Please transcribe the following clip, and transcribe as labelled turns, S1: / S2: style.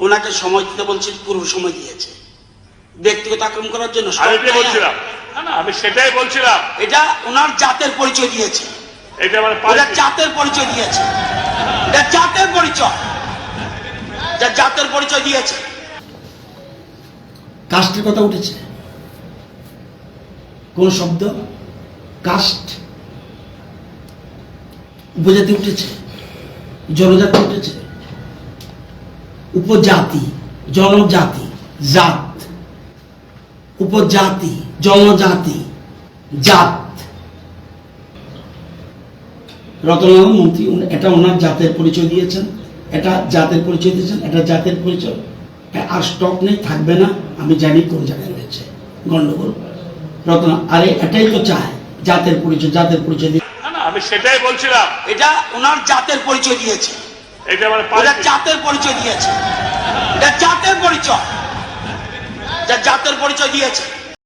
S1: ওনাকে সময় দিতে বলছি পূর্ব সময় দিয়েছে। ব্যক্তিগত আক্রমণ করার জন্য।
S2: বলছিলাম। না না আমি সেটাই বলছিলাম।
S1: এটা ওনার জাতের পরিচয় দিয়েছে।
S2: এটা মানে
S1: জাতের পরিচয় দিয়েছে। এটা জাতের পরিচয়। যা জাতের পরিচয় দিয়েছে।
S3: কাস্টের কথা উঠেছে। কোন শব্দ? কাস্ট উপজাতি উঠেছে। জনজাতি উঠেছে। উপজাতি জনজাতি জাত। উপজাতি জনজাতি জাত। রতনলাল মন্ত্রী এটা ওনার জাতের পরিচয় দিয়েছেন। এটা জাতের পরিচয় দিয়েছেন এটা জাতের পরিচয়। আর স্টক নেই থাকবে না। আমি জানি কোন জায়গায় রয়েছে। গন্ডগোল। রতন আরে এটাই তো চায় জাতের পরিচয় জাতের পরিচয় দিয়ে
S2: না না আমি সেটাই বলছিলাম।
S1: এটা ওনার জাতের পরিচয় দিয়েছে।
S2: এটা মানে
S1: জাতের পরিচয় দিয়েছে। এটা জাতের পরিচয়। যা জাতের পরিচয় দিয়েছে।